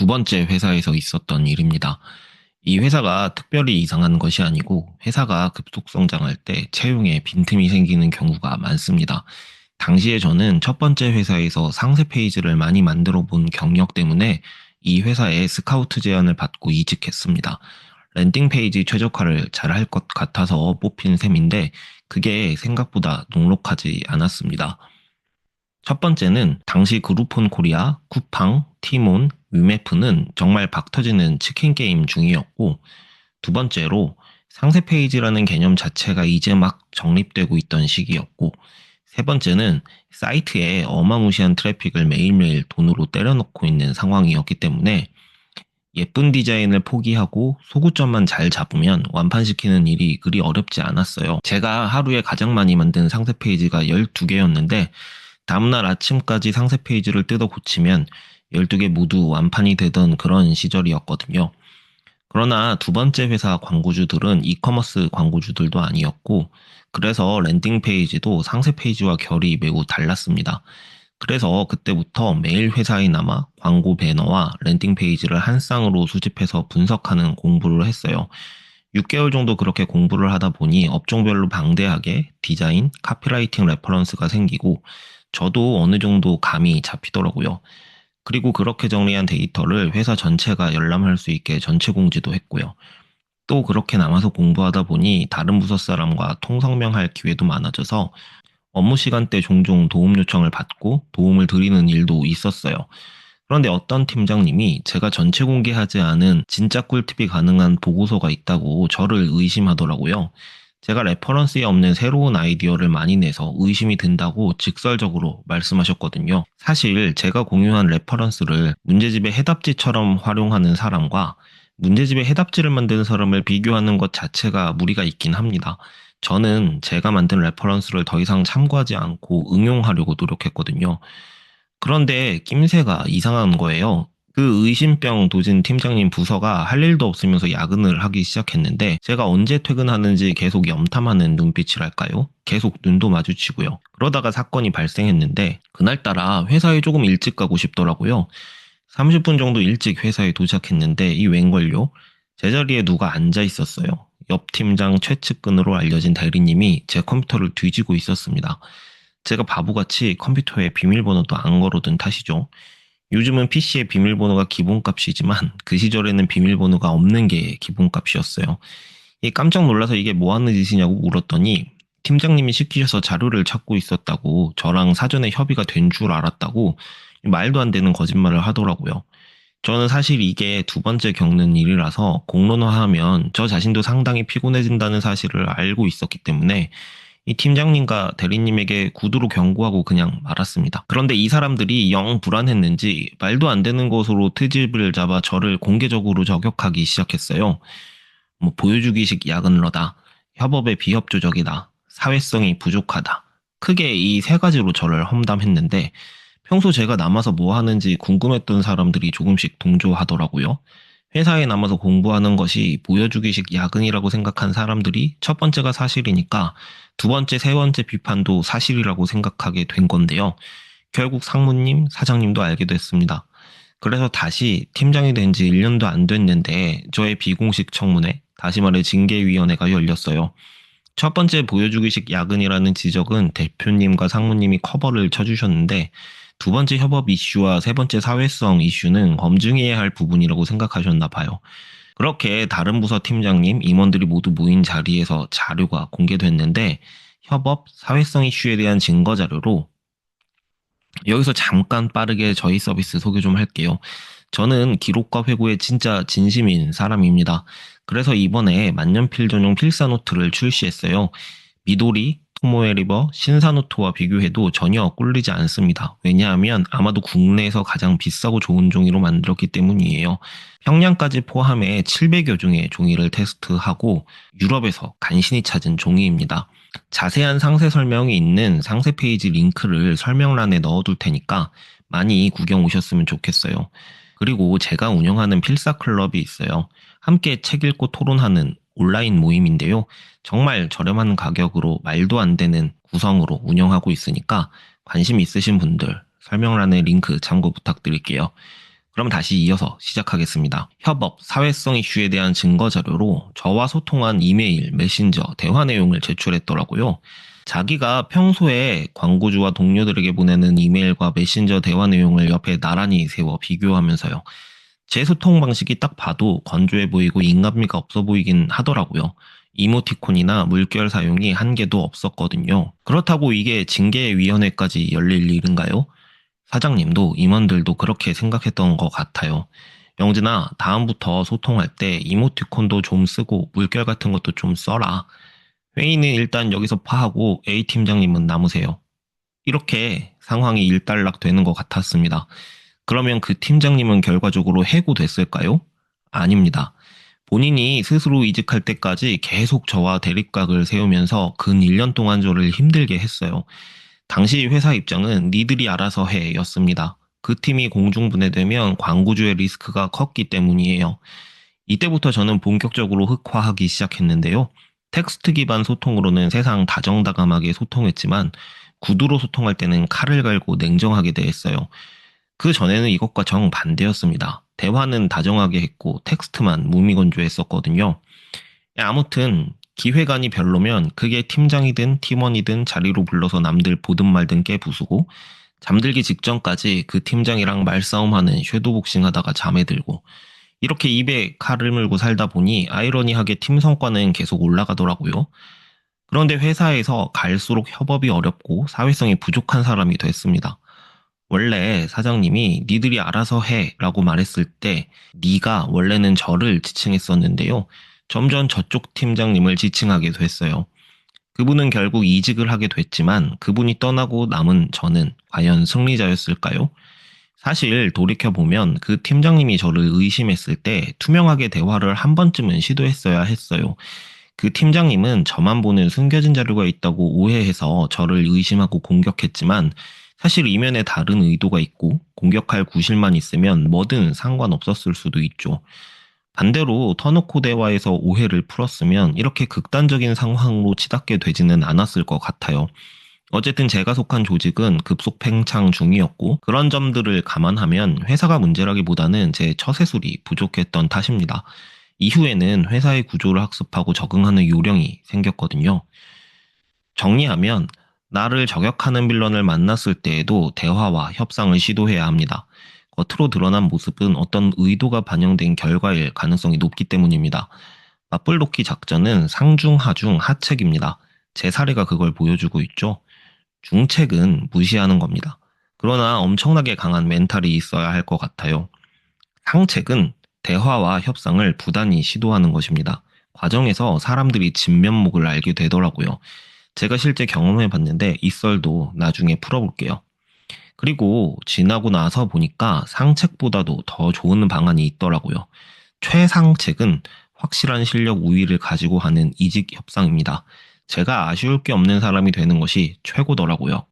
두 번째 회사에서 있었던 일입니다. 이 회사가 특별히 이상한 것이 아니고 회사가 급속 성장할 때 채용에 빈틈이 생기는 경우가 많습니다. 당시에 저는 첫 번째 회사에서 상세 페이지를 많이 만들어 본 경력 때문에 이 회사에 스카우트 제안을 받고 이직했습니다. 랜딩 페이지 최적화를 잘 할 것 같아서 뽑힌 셈인데 그게 생각보다 녹록하지 않았습니다. 첫 번째는 당시 그룹폰 코리아, 쿠팡, 티몬, 위메프는 정말 박 터지는 치킨 게임 중이었고 두 번째로 상세 페이지라는 개념 자체가 이제 막 정립되고 있던 시기였고 세 번째는 사이트에 어마무시한 트래픽을 매일매일 돈으로 때려넣고 있는 상황이었기 때문에 예쁜 디자인을 포기하고 소구점만 잘 잡으면 완판시키는 일이 그리 어렵지 않았어요. 제가 하루에 가장 많이 만든 상세 페이지가 12개였는데 다음날 아침까지 상세 페이지를 뜯어 고치면 12개 모두 완판이 되던 그런 시절이었거든요. 그러나 두 번째 회사 광고주들은 이커머스 광고주들도 아니었고 그래서 랜딩 페이지도 상세 페이지와 결이 매우 달랐습니다. 그래서 그때부터 매일 회사에 남아 광고 배너와 랜딩 페이지를 한 쌍으로 수집해서 분석하는 공부를 했어요. 6개월 정도 그렇게 공부를 하다 보니 업종별로 방대하게 디자인, 카피라이팅 레퍼런스가 생기고 저도 어느 정도 감이 잡히더라고요. 그리고 그렇게 정리한 데이터를 회사 전체가 열람할 수 있게 전체 공지도 했고요. 또 그렇게 남아서 공부하다 보니 다른 부서 사람과 통성명할 기회도 많아져서 업무 시간대 종종 도움 요청을 받고 도움을 드리는 일도 있었어요. 그런데 어떤 팀장님이 제가 전체 공개하지 않은 진짜 꿀팁이 가능한 보고서가 있다고 저를 의심하더라고요. 제가 레퍼런스에 없는 새로운 아이디어를 많이 내서 의심이 든다고 직설적으로 말씀하셨거든요. 사실 제가 공유한 레퍼런스를 문제집의 해답지처럼 활용하는 사람과 문제집의 해답지를 만드는 사람을 비교하는 것 자체가 무리가 있긴 합니다. 저는 제가 만든 레퍼런스를 더 이상 참고하지 않고 응용하려고 노력했거든요. 그런데 낌새가 이상한 거예요. 그 의심병 도진 팀장님 부서가 할 일도 없으면서 야근을 하기 시작했는데 제가 언제 퇴근하는지 계속 염탐하는 눈빛이랄까요? 계속 눈도 마주치고요. 그러다가 사건이 발생했는데 그날따라 회사에 조금 일찍 가고 싶더라고요. 30분 정도 일찍 회사에 도착했는데 이 웬걸요? 제자리에 누가 앉아 있었어요. 옆 팀장 최측근으로 알려진 대리님이 제 컴퓨터를 뒤지고 있었습니다. 제가 바보같이 컴퓨터에 비밀번호도 안 걸어둔 탓이죠. 요즘은 PC에 비밀번호가 기본값이지만 그 시절에는 비밀번호가 없는 게 기본값이었어요. 깜짝 놀라서 이게 뭐 하는 짓이냐고 물었더니 팀장님이 시키셔서 자료를 찾고 있었다고 저랑 사전에 협의가 된 줄 알았다고 말도 안 되는 거짓말을 하더라고요. 저는 사실 이게 두 번째 겪는 일이라서 공론화하면 저 자신도 상당히 피곤해진다는 사실을 알고 있었기 때문에 이 팀장님과 대리님에게 구두로 경고하고 그냥 말았습니다. 그런데 이 사람들이 영 불안했는지 말도 안 되는 것으로 트집을 잡아 저를 공개적으로 저격하기 시작했어요. 뭐 보여주기식 야근러다, 협업의 비협조적이다, 사회성이 부족하다. 크게 이 세 가지로 저를 험담했는데 평소 제가 남아서 뭐 하는지 궁금했던 사람들이 조금씩 동조하더라고요. 회사에 남아서 공부하는 것이 보여주기식 야근이라고 생각한 사람들이 첫 번째가 사실이니까 두 번째, 세 번째 비판도 사실이라고 생각하게 된 건데요. 결국 상무님, 사장님도 알게 됐습니다. 그래서 다시 팀장이 된 지 1년도 안 됐는데 저의 비공식 청문회, 다시 말해 징계위원회가 열렸어요. 첫 번째 보여주기식 야근이라는 지적은 대표님과 상무님이 커버를 쳐주셨는데 두 번째 협업 이슈와 세 번째 사회성 이슈는 검증해야 할 부분이라고 생각하셨나 봐요. 그렇게 다른 부서 팀장님, 임원들이 모두 모인 자리에서 자료가 공개됐는데 협업, 사회성 이슈에 대한 증거 자료로 여기서 잠깐 빠르게 저희 서비스 소개 좀 할게요. 저는 기록과 회고에 진짜 진심인 사람입니다. 그래서 이번에 만년필 전용 필사 노트를 출시했어요. 미도리, 토모에 리버, 신사노트와 비교해도 전혀 꿀리지 않습니다. 왜냐하면 아마도 국내에서 가장 비싸고 좋은 종이로 만들었기 때문이에요. 평량까지 포함해 700여 종의 종이를 테스트하고 유럽에서 간신히 찾은 종이입니다. 자세한 상세 설명이 있는 상세 페이지 링크를 설명란에 넣어둘 테니까 많이 구경 오셨으면 좋겠어요. 그리고 제가 운영하는 필사 클럽이 있어요. 함께 책 읽고 토론하는 온라인 모임인데요. 정말 저렴한 가격으로 말도 안 되는 구성으로 운영하고 있으니까 관심 있으신 분들 설명란에 링크 참고 부탁드릴게요. 그럼 다시 이어서 시작하겠습니다. 협업, 사회성 이슈에 대한 증거 자료로 저와 소통한 이메일, 메신저, 대화 내용을 제출했더라고요. 자기가 평소에 광고주와 동료들에게 보내는 이메일과 메신저 대화 내용을 옆에 나란히 세워 비교하면서요. 제 소통 방식이 딱 봐도 건조해 보이고 인간미가 없어 보이긴 하더라고요. 이모티콘이나 물결 사용이 한 개도 없었거든요. 그렇다고 이게 징계위원회까지 열릴 일인가요? 사장님도 임원들도 그렇게 생각했던 것 같아요. 영진아, 다음부터 소통할 때 이모티콘도 좀 쓰고 물결 같은 것도 좀 써라. 회의는 일단 여기서 파하고 A 팀장님은 남으세요. 이렇게 상황이 일단락 되는 것 같았습니다. 그러면 그 팀장님은 결과적으로 해고됐을까요? 아닙니다. 본인이 스스로 이직할 때까지 계속 저와 대립각을 세우면서 근 1년 동안 저를 힘들게 했어요. 당시 회사 입장은 니들이 알아서 해 였습니다. 그 팀이 공중분해되면 광고주의 리스크가 컸기 때문이에요. 이때부터 저는 본격적으로 흑화하기 시작했는데요. 텍스트 기반 소통으로는 세상 다정다감하게 소통했지만 구두로 소통할 때는 칼을 갈고 냉정하게 대했어요. 그 전에는 이것과 정반대였습니다. 대화는 다정하게 했고 텍스트만 무미건조했었거든요. 아무튼 기획안이 별로면 그게 팀장이든 팀원이든 자리로 불러서 남들 보든 말든 깨부수고 잠들기 직전까지 그 팀장이랑 말싸움하는 섀도복싱 하다가 잠에 들고 이렇게 입에 칼을 물고 살다 보니 아이러니하게 팀 성과는 계속 올라가더라고요. 그런데 회사에서 갈수록 협업이 어렵고 사회성이 부족한 사람이 됐습니다. 원래 사장님이 니들이 알아서 해 라고 말했을 때 니가 원래는 저를 지칭했었는데요. 점점 저쪽 팀장님을 지칭하게 됐어요. 그분은 결국 이직을 하게 됐지만 그분이 떠나고 남은 저는 과연 승리자였을까요? 사실 돌이켜보면 그 팀장님이 저를 의심했을 때 투명하게 대화를 한 번쯤은 시도했어야 했어요. 그 팀장님은 저만 보는 숨겨진 자료가 있다고 오해해서 저를 의심하고 공격했지만 사실 이면에 다른 의도가 있고 공격할 구실만 있으면 뭐든 상관없었을 수도 있죠. 반대로 터놓고 대화에서 오해를 풀었으면 이렇게 극단적인 상황으로 치닫게 되지는 않았을 것 같아요. 어쨌든 제가 속한 조직은 급속 팽창 중이었고 그런 점들을 감안하면 회사가 문제라기보다는 제 처세술이 부족했던 탓입니다. 이후에는 회사의 구조를 학습하고 적응하는 요령이 생겼거든요. 정리하면 나를 저격하는 빌런을 만났을 때에도 대화와 협상을 시도해야 합니다. 겉으로 드러난 모습은 어떤 의도가 반영된 결과일 가능성이 높기 때문입니다. 맞불 돕기 작전은 상중하중 하책입니다. 제 사례가 그걸 보여주고 있죠. 중책은 무시하는 겁니다. 그러나 엄청나게 강한 멘탈이 있어야 할 것 같아요. 상책은 대화와 협상을 부단히 시도하는 것입니다. 과정에서 사람들이 진면목을 알게 되더라고요. 제가 실제 경험해 봤는데 이 썰도 나중에 풀어볼게요. 그리고 지나고 나서 보니까 상책보다도 더 좋은 방안이 있더라고요. 최상책은 확실한 실력 우위를 가지고 하는 이직 협상입니다. 제가 아쉬울 게 없는 사람이 되는 것이 최고더라고요.